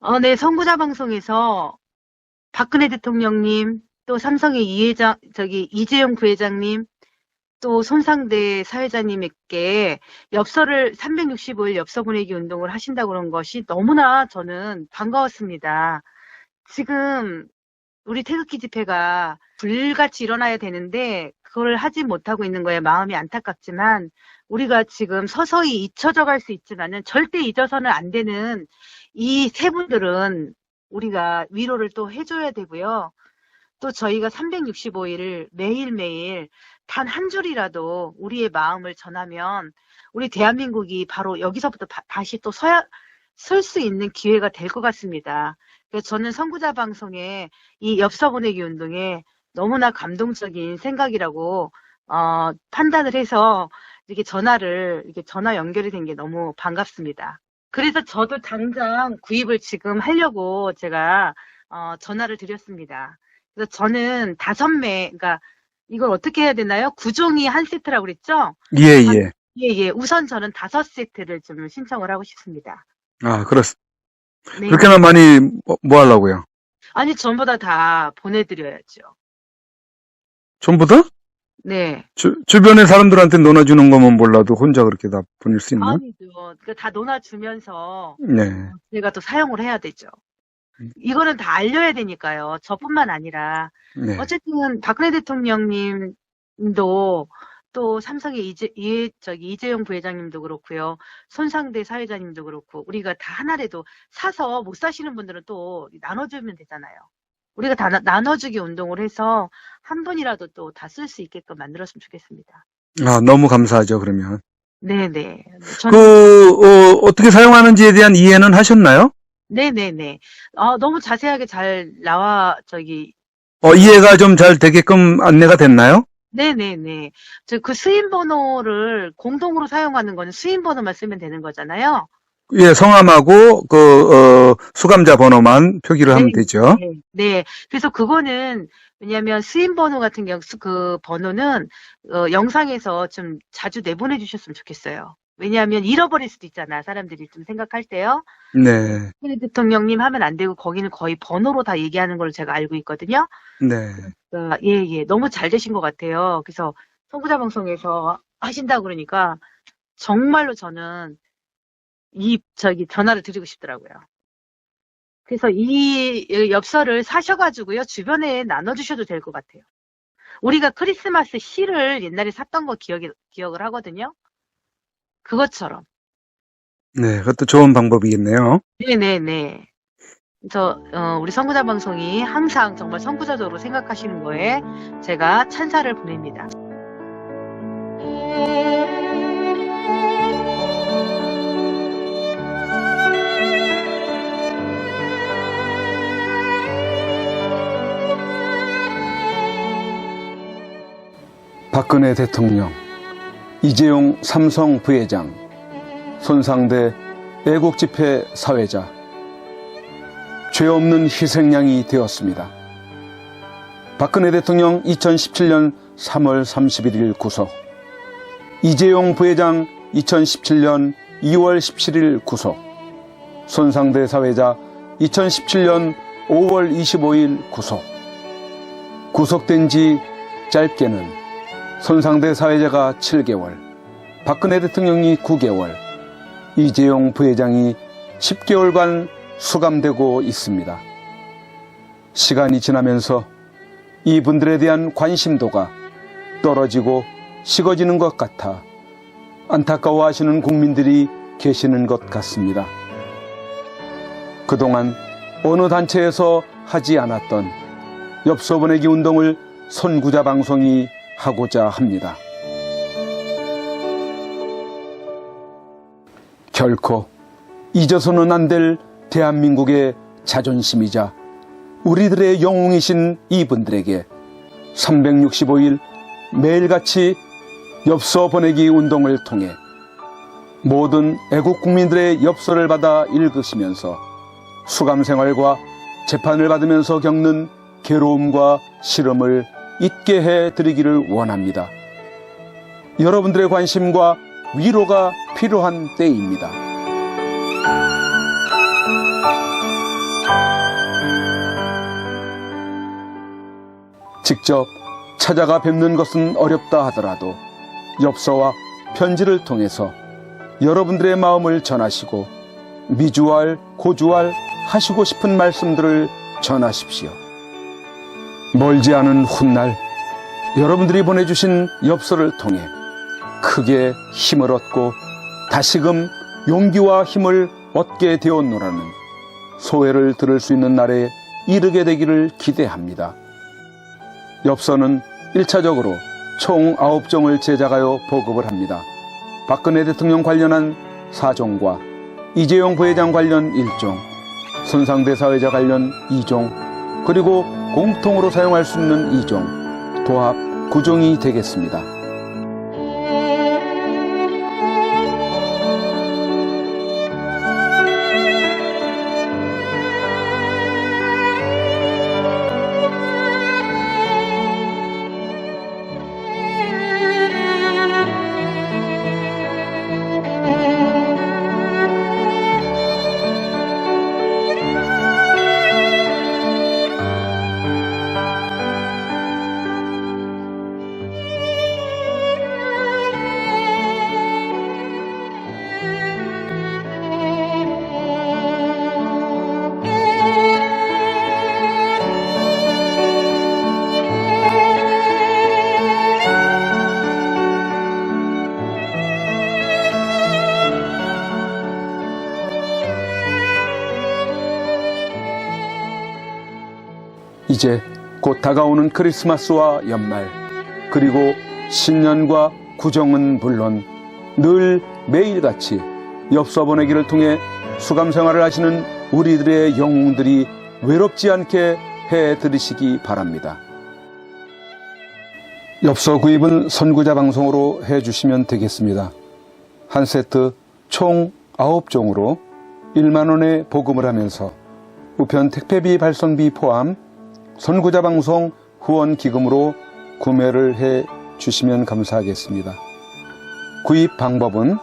어, 네, 선구자 방송에서 박근혜 대통령님, 또 삼성의 이 회장, 저기 이재용 부회장님, 또 손상대 사회자님에게 엽서를 365일 엽서 보내기 운동을 하신다고 그런 것이 너무나 저는 반가웠습니다. 지금 우리 태극기 집회가 불같이 일어나야 되는데 그걸 하지 못하고 있는 거에 마음이 안타깝지만 우리가 지금 서서히 잊혀져 갈 수 있지만은 절대 잊어서는 안 되는 이 세 분들은 우리가 위로를 또 해줘야 되고요. 또 저희가 365일을 매일매일 단 한 줄이라도 우리의 마음을 전하면 우리 대한민국이 바로 여기서부터 다- 다시 또 서야, 설 수 있는 기회가 될 것 같습니다. 그래서 저는 선구자 방송의 이 엽서 보내기 운동에 너무나 감동적인 생각이라고 어, 판단을 해서 이렇게 전화를 이렇게 전화 연결이 된 게 너무 반갑습니다. 그래서 저도 당장 구입을 지금 하려고 제가 어, 전화를 드렸습니다. 그래서 저는 다섯 매, 그러니까 이걸 어떻게 해야 되나요? 구종이 한 세트라고 그랬죠? 예, 예. 예, 예. 우선 저는 다섯 세트를 좀 신청을 하고 싶습니다. 아, 그렇습니다. 네. 그렇게나 많이 뭐, 뭐 하려고요? 아니, 전부 다 다 보내드려야죠. 전부 다? 네. 주, 주변의 사람들한테 나눠주는 거면 몰라도 혼자 그렇게 다 보낼 수 있나? 아니죠. 그러니까 다 논아주면서 네. 제가 또 사용을 해야 되죠. 음. 이거는 다 알려야 되니까요. 저뿐만 아니라. 네. 어쨌든 박근혜 대통령님도 또 삼성의 이재, 이, 저기 이재용 부회장님도 그렇고요. 손상대 사회자님도 그렇고 우리가 다 하나라도 사서 못 사시는 분들은 또 나눠주면 되잖아요. 우리가 다 나, 나눠주기 운동을 해서 한 분이라도 또 다 쓸 수 있게끔 만들었으면 좋겠습니다. 아, 너무 감사하죠, 그러면. 네네. 저는 그, 어, 어떻게 사용하는지에 대한 이해는 하셨나요? 네네네. 아, 너무 자세하게 잘 나와, 저기, 어, 이해가 좀 잘 되게끔 안내가 됐나요? 네네네. 저 그 수인 번호를 공동으로 사용하는 거는 수인 번호만 쓰면 되는 거잖아요. 예, 성함하고, 그, 어, 수감자 번호만 표기를 하면 네. 되죠. 네. 네. 그래서 그거는, 왜냐면 수인 번호 같은 경우, 수- 그 번호는, 어, 영상에서 좀 자주 내보내 주셨으면 좋겠어요. 왜냐하면 잃어버릴 수도 있잖아. 사람들이 좀 생각할 때요. 네, 박근혜 대통령님 하면 안 되고, 거기는 거의 번호로 다 얘기하는 걸로 제가 알고 있거든요. 네. 아, 예, 예. 너무 잘 되신 것 같아요. 그래서 선구자 방송에서 하신다고 그러니까 정말로 저는 이, 저기, 전화를 드리고 싶더라고요. 그래서 이 엽서를 사셔가지고요. 주변에 나눠주셔도 될 것 같아요. 우리가 크리스마스 시를 옛날에 샀던 거 기억이, 기억을 하거든요. 그것처럼. 네, 그것도 좋은 방법이겠네요. 네네네. 그래서 어, 우리 선구자 방송이 항상 정말 선구자적으로 생각하시는 거에 제가 찬사를 보냅니다. 박근혜 대통령, 이재용 삼성 부회장, 손상대 애국집회 사회자, 죄 없는 희생양이 되었습니다. 박근혜 대통령 2017년 3월 31일 구속, 이재용 부회장 2017년 2월 17일 구속, 손상대 사회자 2017년 5월 25일 구속. 구속된 지 짧게는 손상대 사회자가 7개월, 박근혜 대통령이 9개월, 이재용 부회장이 10개월간 수감되고 있습니다. 시간이 지나면서 이분들에 대한 관심도가 떨어지고 식어지는 것 같아 안타까워하시는 국민들이 계시는 것 같습니다. 그동안 어느 단체에서 하지 않았던 엽서 보내기 운동을 선구자 방송이 하고자 합니다. 결코 잊어서는 안 될 대한민국의 자존심이자 우리들의 영웅이신 이분들에게 365일 매일같이 엽서 보내기 운동을 통해 모든 애국 국민들의 엽서를 받아 읽으시면서 수감 생활과 재판을 받으면서 겪는 괴로움과 시름을 있게 해 드리기를 원합니다. 여러분들의 관심과 위로가 필요한 때입니다. 직접 찾아가 뵙는 것은 어렵다 하더라도 엽서와 편지를 통해서 여러분들의 마음을 전하시고 미주알, 고주알 하시고 싶은 말씀들을 전하십시오. 멀지 않은 훗날 여러분들이 보내주신 엽서를 통해 크게 힘을 얻고 다시금 용기와 힘을 얻게 되었노라는 소회를 들을 수 있는 날에 이르게 되기를 기대합니다. 엽서는 1차적으로 총 9종을 제작하여 보급을 합니다. 박근혜 대통령 관련한 4종과 이재용 부회장 관련 1종, 손상대 사회자 관련 2종, 그리고 공통으로 사용할 수 있는 2종, 도합 9종이 되겠습니다. 이제 곧 다가오는 크리스마스와 연말, 그리고 신년과 구정은 물론 늘 매일같이 엽서 보내기를 통해 수감 생활을 하시는 우리들의 영웅들이 외롭지 않게 해 드리시기 바랍니다. 엽서 구입은 선구자 방송으로 해 주시면 되겠습니다. 한 세트 총 9종으로 1만원에 보금을 하면서 우편 택배비 발송비 포함 선구자 방송 후원 기금으로 구매를 해 주시면 감사하겠습니다. 구입 방법은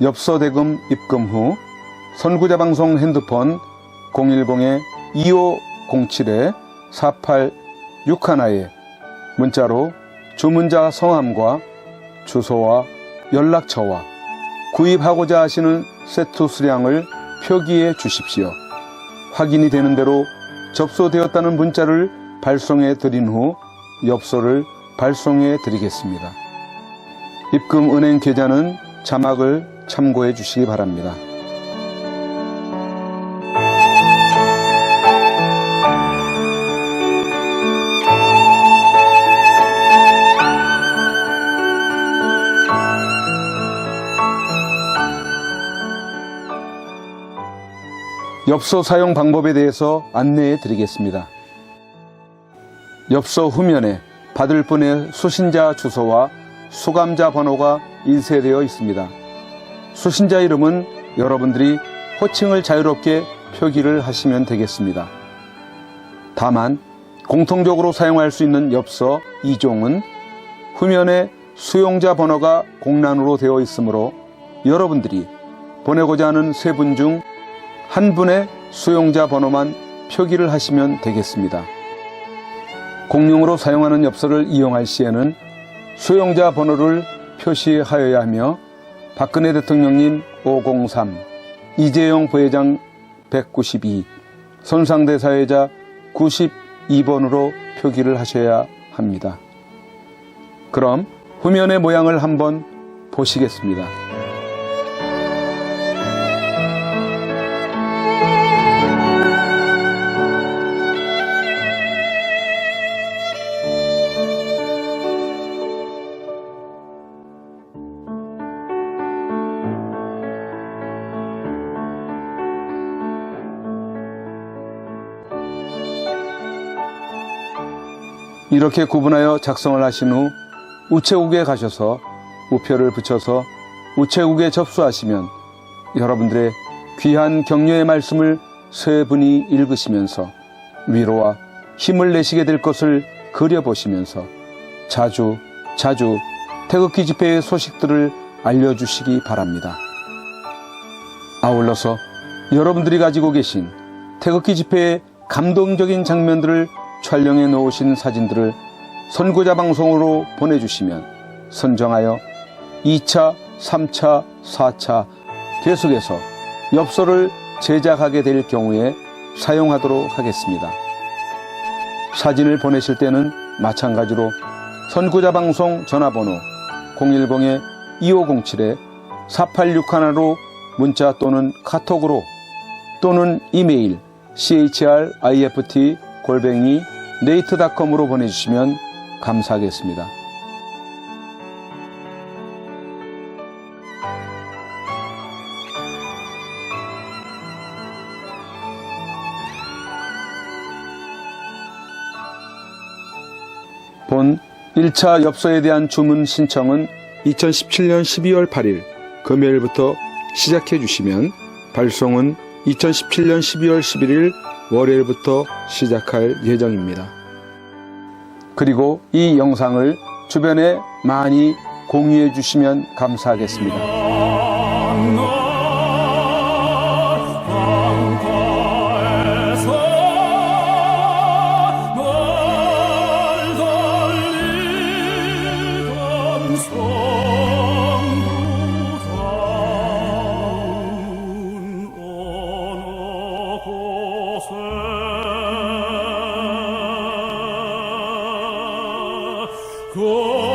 엽서 대금 입금 후 선구자 방송 핸드폰 010-2507-4861에 문자로 주문자 성함과 주소와 연락처와 구입하고자 하시는 세트 수량을 표기해 주십시오. 확인이 되는 대로 접수되었다는 문자를 발송해 드린 후 엽서를 발송해 드리겠습니다. 입금 은행 계좌는 자막을 참고해 주시기 바랍니다. 엽서 사용 방법에 대해서 안내해 드리겠습니다. 엽서 후면에 받을 분의 수신자 주소와 수감자 번호가 인쇄되어 있습니다. 수신자 이름은 여러분들이 호칭을 자유롭게 표기를 하시면 되겠습니다. 다만 공통적으로 사용할 수 있는 엽서 2종은 후면에 수용자 번호가 공란으로 되어 있으므로 여러분들이 보내고자 하는 세 분 중 한 분의 수용자 번호만 표기를 하시면 되겠습니다. 공용으로 사용하는 엽서를 이용할 시에는 수용자 번호를 표시하여야 하며 박근혜 대통령님 503, 이재용 부회장 192, 손상대 사회자 92번으로 표기를 하셔야 합니다. 그럼 후면의 모양을 한번 보시겠습니다. 이렇게 구분하여 작성을 하신 후 우체국에 가셔서 우표를 붙여서 우체국에 접수하시면 여러분들의 귀한 격려의 말씀을 세 분이 읽으시면서 위로와 힘을 내시게 될 것을 그려보시면서 자주 자주 태극기 집회의 소식들을 알려주시기 바랍니다. 아울러서 여러분들이 가지고 계신 태극기 집회의 감동적인 장면들을 촬영해 놓으신 사진들을 선구자 방송으로 보내주시면 선정하여 2차, 3차, 4차 계속해서 엽서를 제작하게 될 경우에 사용하도록 하겠습니다. 사진을 보내실 때는 마찬가지로 선구자 방송 전화번호 010-2507-4861로 문자 또는 카톡으로 또는 이메일 chrift 골뱅이 네이트닷컴으로 보내주시면 감사하겠습니다. 본 1차 엽서에 대한 주문 신청은 2017년 12월 8일 금요일부터 시작해 주시면 발송은 2017년 12월 11일 월요일부터 시작할 예정입니다. 그리고 이 영상을 주변에 많이 공유해 주시면 감사하겠습니다. Go.